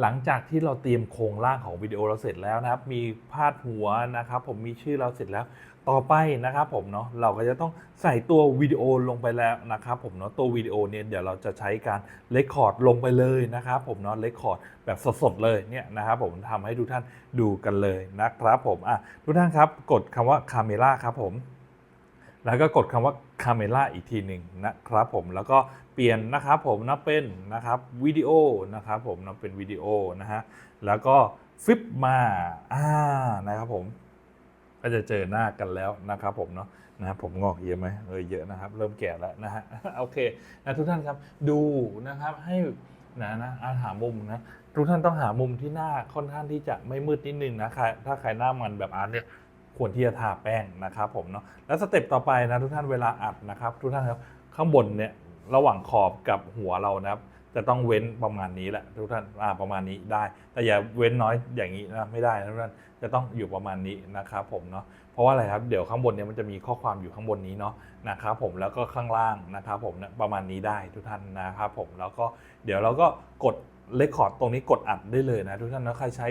หลังจากที่เราเตรียมโครงร่างของวิดีโอเราเสร็จแล้วนะครับ มีพาดหัวนะครับ ผมมีชื่อเราเสร็จแล้วต่อไปนะครับผมเนาะเราก็จะต้องใส่ตัววิดีโอลงไปแล้วนะครับผมเนาะตัววิดีโอเนี่ยเดี๋ยวเราจะใช้การเลคคอร์ดลงไปเลยนะครับผมเนาะเลคคอร์ดแบบสดๆเลยเนี่ยนะครับผมทำให้ทุกท่านดูกันเลยนะครับผมอะทุกท่านครับกดคำว่าคาเมล่าครับผม แล้วก็กดคำว่าคาเมล่าอีกทีหนึ่งนะครับผมแล้วก็เปลี่ยนนะครับผมนะเป็นนะครับวิดีโอนะครับผมนะเป็นวิดีโอนะฮะแล้วก็ฟลิปมาอ่านะครับผมก็จะเจอหน้ากันแล้วนะครับผมเนาะนะครับผมงอกเยอะไหมเออเยอะนะครับ เริ่มแก่แล้วนะฮะโอเคนะทุกท่านครับดูนะครับให้นะนะอาหามุมนะทุกท่านต้องหามุมที่หน้าค่อนข้างที่จะไม่มืดนิดนึงนะใครถ้าใครหน้ามันแบบอาร์ตเนี่ย ควรที่จะทาแป้งนะครับผมเนาะแล้วสเต็ปต่อไปนะทุกท่านเวลาอัดนะครับ ทุกท่านครับข้างบนเนี่ยระหว่างขอบกับหัวเรานะครับจะต้องเว้นประมาณนี้แหละทุกท่านอ่าประมาณนี้ได้ แต่อย่าเว้นน้อยอย่างนี้นะไม่ได้นะทุกท่านจะต้องอยู่ประมาณนี้นะครับผมเนาะเพราะว่าอะไรครับเดี๋ยวข้างบนเนี่ยมันจะมีข้อความอยู่ข้างบนนี้เนาะนะครับผมแล้วก็ข้างล่างนะครับผมเนี่ยประมาณนี้ได้ทุกท่านนะครับผมแล้วก็เดี๋ยวเราก็กดเลคคอร์ดตรงนี้กดอัดได้เลยนะทุกท่านนะใครใช้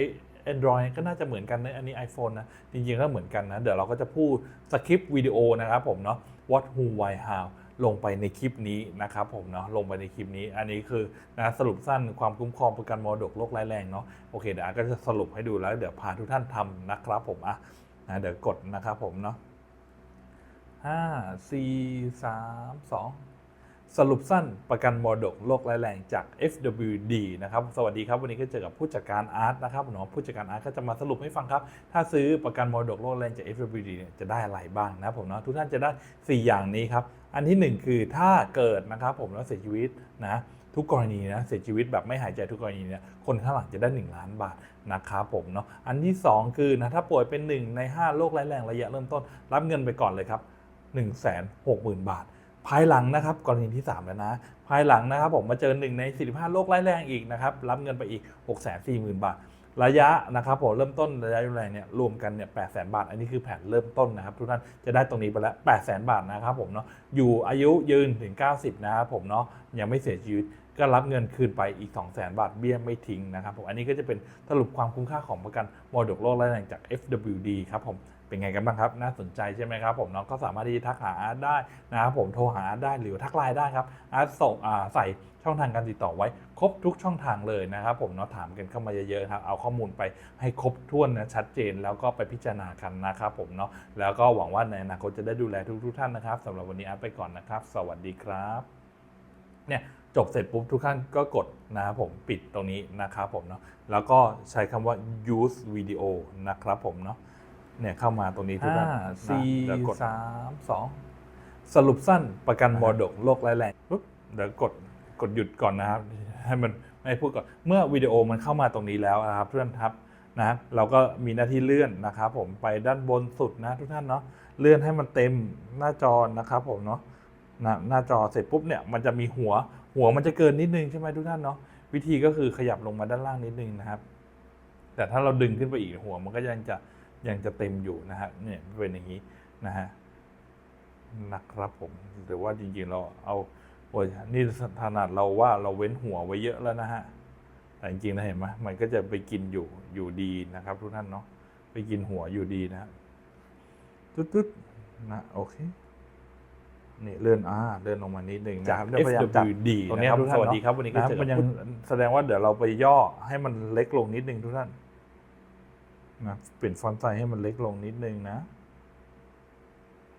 Android ก็น่าจะเหมือนกันในะอันนี้ iPhone นะ จริงๆก็เหมือนกันนะ เดี๋ยวเราก็จะพูดสคริปต์วิดีโอนะครับผมเนาะ what who why how ลงไปในคลิปนี้นะครับผมเนาะลงไปในคลิปนี้ อันนี้คือนะสรุปสั้นความคุ้มครองประกันมรดกโรคร้ายแรงเนาะโอเคเดี๋ยวอาก็จะสรุปให้ดูแล้วเดี๋ยวพาทุกท่านทำนะครับผมอะนะเดี๋ยวกดนะครับผมเนาะห้าสี่สามสอง สรุปสั้นประกันมรดกโรคร้ายแรงจาก FWD นะครับ สวัสดีครับ วันนี้ก็เจอกับผู้จัดการอาร์ตนะครับเนาะผู้จัดการอาร์ตก็จะมาสรุปให้ฟังครับ ถ้าซื้อประกันมรดกโรคร้ายแรงจาก FWD เนี่ยจะได้อะไรบ้างนะผมเนาะทุกท่านจะได้ 4 อย่างนี้ครับ อันที่ 1 คือถ้าเกิดนะครับผมแล้วเสียชีวิตนะทุกกรณีนะเสียชีวิตแบบไม่หายใจทุกกรณีเนี่ยคนข้างหลังจะได้ 1 ล้านบาทนะครับผมเนาะอันที่ 2 คือนะถ้าป่วยเป็น 1 ใน 5 โรคร้ายแรงระยะเริ่มต้น รับเงินไปก่อนเลยครับ1 6 0 0 0 0 บาท ภายหลังนะครับกรณีที่ 3 แล้วนะ ภายหลังนะครับผมมาเจอหนึ่งใน 45 โรคร้ายแรงอีกนะครับ รับเงินไปอีก 6 4 0 0 0 0 บาท ระยะนะครับผมเริ่มต้นระยะรุนแรงเนี่ยรวมกันเนี่ยแปดแสนบาท อันนี้คือแผนเริ่มต้นนะครับทุกท่านจะได้ตรงนี้ไปแล้ว8 0 0แสนบาทนะครับผมเนาะอยู่อายุยืนถึง 90 นะครับผมเนาะยังไม่เสียชีวิตก็รับเงินคืนไปอีก 2 0 0แสนบาทเบี้ยไม่ทิ้งนะครับผมอันนี้ก็จะเป็นสรุปความคุ้มค่าของประกันมรดกโลกและแรงจาก FWD ครับผม เป็นไงกันบ้างครับ น่าสนใจใช่ไหมครับผมเนาะก็สามารถที่ทักหาอาร์ตได้นะครับผมโทรหาอาร์ตได้หรือทักไลน์ได้ครับอาร์ตส่งใส่ช่องทางการติดต่อไว้ ครบทุกช่องทางเลยนะครับผมเนาะถามกันเข้ามาเยอะๆครับเอาข้อมูลไปให้ครบถ้วนนะชัดเจนแล้วก็ไปพิจารณากันนะครับผมเนาะแล้วก็หวังว่าในอนาคตจะได้ดูแลทุกๆท่านนะครับสำหรับวันนี้อาร์ตไปก่อนนะครับ สวัสดีครับเนี่ยจบเสร็จปุ๊บทุกท่านก็กดนะครับผมปิดตรงนี้นะครับผมเนาะแล้วก็ใช้คำว่า use video นะครับผมเนาะ เนี่ยเข้ามาตรงนี้ทุกท่านห้านะสี่เดี๋ยวกดสามสองสรุปสั้นประกันมรดกโรคร้ายแรงปุ๊บเดี๋ยวกดกดหยุดก่อนนะครับ ให้มันไม่พูดก่อนเมื่อวิดีโอมันเข้ามาตรงนี้แล้วนะครับเพื่อนครับนะเราก็มีหน้าที่เลื่อนนะครับผมไปด้านบนสุดนะทุกท่านเนาะเลื่อนให้มันเต็มหน้าจอนะครับผมเนาะนะหน้าจอเสร็จปุ๊บเนี่ยมันจะมีหัวหัวมันจะเกินนิดนึงใช่ไหมทุกท่านเนาะวิธีก็คือขยับลงมาด้านล่างนิดนึงนะครับ แต่ถ้าเราดึงขึ้นไปอีกหัวมันก็ยังจะ ยังจะเต็มอยู่นะฮะเนี่ยเป็นอย่างนี้นะฮะนะครับผมหรือว่าจริงๆเราเอาโอ้ยนี่ถนัดเราว่าเราเว้นหัวไว้เยอะแล้วนะฮะแต่จริงๆนะเห็นไหมมันก็จะไปกินอยู่อยู่ดีนะครับ ทุกท่านเนาะไปกินหัวอยู่ดีนะฮะตึ๊ดๆนะโอเคนี่เลื่อนอ่าเลื่อนลงมานิดหนึ่งนะครับจับเดี๋ยวพยายามจับ FWD ตรงเนี้ยะคบทุกท่านสวัสดีครับวันนี้ก็นะครับเจอมักับนยังผู้แสดงว่าเดี๋ยวเราไปย่อให้มันเล็กลงนิดนึงทุกท่าน นะเปลี่ยนฟอนต์ไซส์ให้มันเล็กลงนิดนึงนะ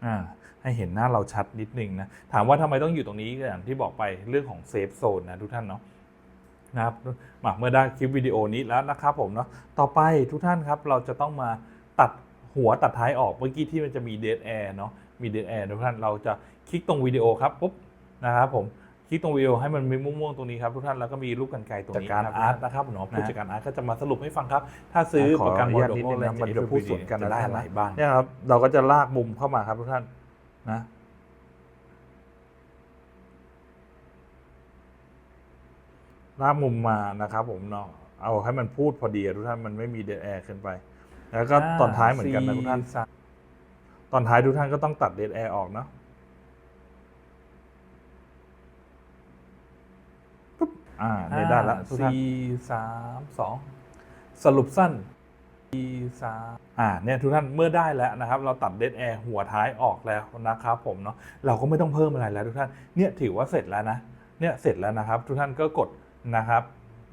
อ่าให้เห็นหน้าเราชัดนิดนึงนะ ถามว่าทำไมต้องอยู่ตรงนี้ก็อย่างที่บอกไปเรื่องของเซฟโซนนะทุกท่านเนาะนะครับมาเมื่อได้คลิปวิดีโอนี้แล้วนะครับผมเนาะต่อไปทุกท่านครับเราจะต้องมาตัดหัวตัดท้ายออกเมื่อกี้ที่มันจะมีเด d แอร์เนาะมีเด d แอร์ทุกท่านเราจะคลิกตรงวิดีโอครับปุ๊บนะครับผม คลิกตรงวิดีโอให้มันมีม่วงๆตรงนี้ครับทุกท่านแล้วก็มีรูปกันไกลตรงนี้จัดการคบอาร์ตนะครับเนาะนะผู้จัดการอาร์ตก็จะมาสรุปให้ฟังครับ ถ้าซื้อขอประกันอนุมรญาตดกนิดโลนึกงแรนะงมันจะพูดสวนกันจะได้ได้อะไรนะบ้างเนี่ยครับเราก็จะลากมุมเข้ามาครับทุกท่านนะลากมุมมานะครับ ผมเนาะเอาให้มันพูดพอดีอะทุกท่านมันไม่มีเด d แอร์ขึ้นไป แล้วก็ตอนท้ายเหมือนกันนะทุกท่านสี่สามตอนท้ายทุกท่านก็ต้องตัดเด d แอร์ออกเนาะปุ๊บ อ่าเนี่ยได้แล้วทุกท่าน สี่สามสองสรุปสั้นสี่สามอ่าเนี่ยทุกท่านเมื่อได้แล้วนะครับ เราตัดเด a แอร์หัวท้ายออกแล้วนะครับผมเนาะเราก็ไม่ต้องเพิ่มอะไรแล้วทุกท่านเนี่ยถือว่าเสร็จแล้วนะเนี่ยเสร็จแล้วนะครับ ทุกท่านก็กดนะครับ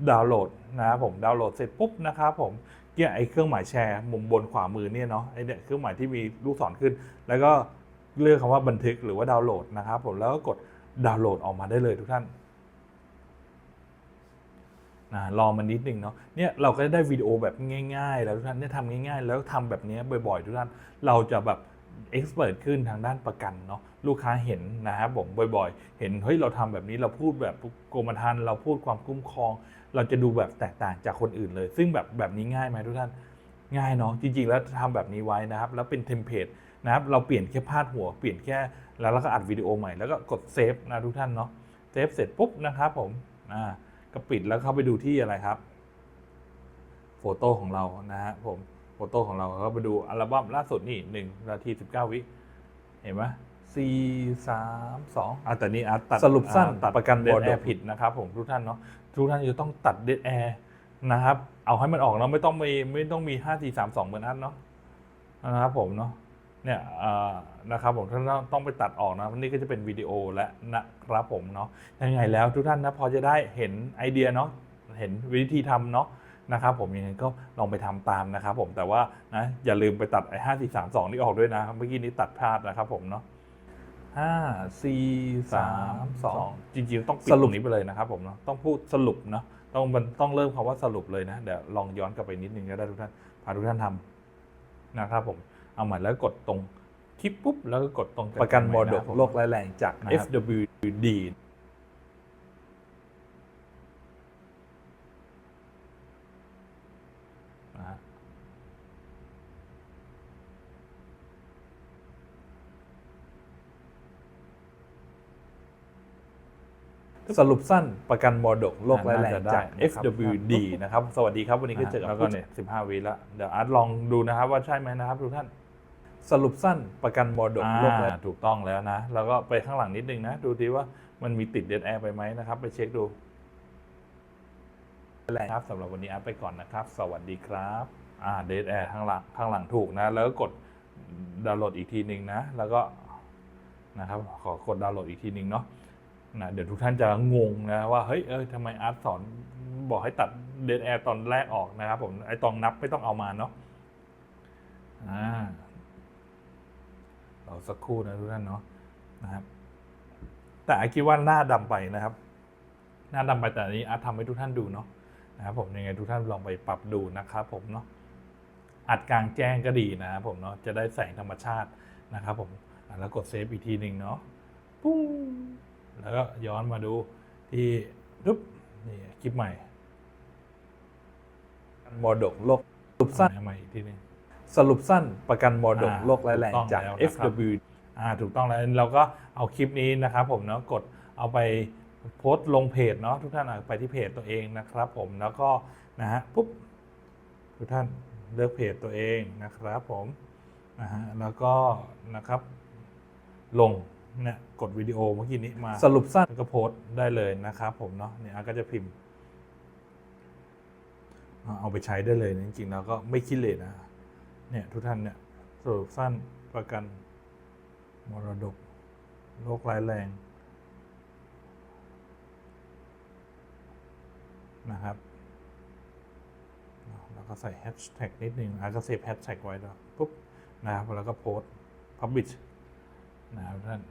ดาวน์โหลดนะครับผมดาวน์โหลดเสร็จปุ๊บนะครับผมเนี่ยไอ้เครื่องหมายแชร์มุมบนขวามือเนี่ยเนาะไอ้เนี่ยเครื่องหมายที่มีลูกศรขึ้น แล้วก็เลือกคำว่าบันทึกหรือว่าดาวน์โหลดนะครับผมแล้วก็กดดาวน์โหลดออกมาได้เลยทุกท่าน นะรอมันนิดนึงเนาะเนี่ยเราก็จะได้วิดีโอแบบง่าย ๆ แล้วทุกท่านเนี่ยทำง่ายๆ แล้วทำแบบนี้บ่อยๆ ทุกท่านเราจะแบบเอ็กซ์เพรสขึ้นทางด้านประกันเนาะลูกค้าเห็นนะครับผมบ่อยๆ เห็นเฮ้ยเราทำแบบนี้เราพูดแบบกรมธรรม์เราพูดความคุ้มครอง เราจะดูแบบแตกต่างจากคนอื่นเลย ซึ่งแบบแบบนี้ง่ายไหมทุกท่านง่ายเนาะจริงๆ แล้วทำแบบนี้ไว้นะครับ แล้วเป็นเทมเพลตนะครับเราเปลี่ยนแค่พาดหัวเปลี่ยนแค่แล้วเราก็อัดวิดีโอใหม่แล้วก็กดเซฟนะทุกท่านเนาะเซฟเสร็จปุ๊บนะครับผมอ่า ก็ปิดแล้วเข้าไปดูที่อะไรครับโฟโต้ของเรานะฮะผมโฟโต้ของเราก็ไปดูอัลบั้มล่าสุดนี่หนึ่งนาทีสิบเก้าวิเห็นไหมสี่สามสองอะแต่นี่อาร์ตตัดสรุปสั้นอ่าตัดประกันเดบอดร์แอดร์ผิดนะครับผมทุกท่านเนาะทุกท่านจะต้องตัดเดดแอร์นะครับ เอาให้มันออกเนาะไม่ต้องมีไม่ต้องมีห้าสี่สามสองเหมือนอันเนาะนะครับผมเนาะ เนี่ยอ่านะครับผมท่านต้องต้องไปตัดออกนะนี่ก็จะเป็นวิดีโอและนะครับผมเนาะยังไงแล้วทุกท่านนะพอจะได้เห็นไอเดียเนาะเห็นวิธีทำเนาะนะครับผมยังไงก็ลองไปทำตามนะครับผมแต่ว่านะอย่าลืมไปตัดไอ้ห้าสี่สามสองนี่ออกด้วยนะเมื่อกี้นี้ตัดพลาดนะครับผมเนาะห้าสี่สามสองจริงๆต้องปิดสตรุรปงนี้ไปเลยนะครับผมเนาะต้องพูดสรุปเนาะต้องมันต้องเริ่มคำว่าสรุปเลยนะเดี๋ยวลองย้อนกลับไปนิดนึงก็ได้ทุกท่านพาทุกท่านทำนะครับผม เอาใหม่แล้วกดตรงคลิปปุ๊บแล้วก็กดตรงประกันมรดกใหม่โรคร้ายแรงจากนะครับ FWD นะฮะสรุปสั้นประกันมรดกโรคร้ายแรงจาก FWD นะครับ สวัสดีครับ วันนี้ก็เจอกับแล้วก็ผู้เนี่ยสิบห้าวิแล้วเดี๋ยวอาร์ตลองดูนะครับว่าใช่ไหมนะครับทุกท่าน สรุปสั้นประกันมรดกโรคร้ายอ่าถูกต้องแล้วนะ แล้วก็ไปข้างหลังนิดนึงนะ ดูดีว่ามันมีติดเด a แอร์ไปไหมนะครับ ไปเช็คดูครับสำหรับวันนี้อาร์ตไปก่อนนะครับ สวัสดีครับอ่าเด a แอร์ข้างหลังข้างหลังถูกนะ แล้วก็กดดาวน์โหลดอีกทีหนึ่งนะ แล้วก็นะครับขอกดดาวน์โหลดอีกทีหนึ่งเนาะนะเดี๋ยวทุกท่านจะงงนะว่าเฮ้ยเออทำไมอาร์ตสอนบอกให้ตัดเด a แอร์ตอนแรกออกนะครับผมไอตอนนับไม่ต้องเอามาเนาะอ่า เรา สักครู่นะทุกท่านเนาะนะครับ แต่อาคิดว่าหน้าดำไปนะครับ หน้าดำไปแต่อันนี้อาร์ตทำให้ทุกท่านดูเนาะนะครับผมยังไงทุกท่านลองไปปรับดูนะครับผมเนาะอัดกลางแจ้งก็ดีนะครับผมเนาะจะได้แสงธรรมชาตินะครับผมแล้วกดเซฟอีกทีหนึ่งเนาะปุ้งแล้วก็ย้อนมาดูที่ปุ๊บนี่คลิปใหม่มรดกโรคสรุปสั้นใหม่อีกทีนึง สรุปสั้นประกันมรดกอ่าโรคร้ายแรงถูต้องจากแล้วนะครับ FW อ่าถูกต้องแล้วเราก็เอาคลิปนี้นะครับผมเนาะกดเอาไปโพสต์ลงเพจเนาะทุกท่านอะไปที่เพจตัวเองนะครับ ผมแล้วก็นะฮะปุ๊บทุกท่านเลือกเพจตัวเองนะครับผมนะฮะแล้วก็นะครับลงเนี่ยกดวิดีโอเมื่อกี้นี้มาสรุปสั้นแล้วก็โพสต์ได้เลยนะครับผมเนาะเนี่ยอาร์ตก็จะพิมพ์เอาเอาไปใช้ได้เลยนะจริงๆแล้วก็ไม่คิดเลยนะ เนี่ยทุกท่านเนี่ยสรุปสั้นประกันมรดกโรคร้ายแรงนะครับ แล้วก็ใส่แฮชแท็กนิดนึงอาก็เซฟแฮชแท็กไว้แล้วปุ๊บนะครับแล้วก็โพสต์ publish นะครับท่าน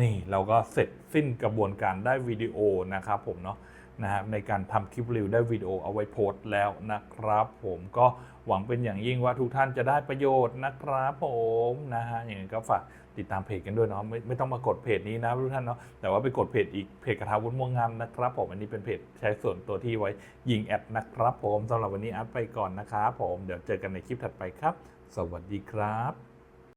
นี่เราก็เสร็จสิ้นกระบวนการได้วิดีโอนะครับผมเนาะ นะฮะในการทำคลิปรีวิวได้วิดีโอเอาไว้โพสต์แล้วนะครับ ผมก็หวังเป็นอย่างยิ่งว่าทุกท่านจะได้ประโยชน์นะครับผมนะฮะอย่างนั้ก็ฝากติดตามเพจกันด้วยเนาะไม่ไม่ต้องมากดเพจนี้นะทุกท่านเนาะแต่ว่าไปกดเพจอีกเพจกระทาวุ้นม่วงงามนะครับผมอันนี้เป็นเพจใช้ส่วนตัวที่ไว้ยิงแอดนะครับผมสำหรับวันนี้อัดไปก่อนนะครับผมเดี๋ยวเจอกันในคลิปถัดไปครับ สวัสดีครับ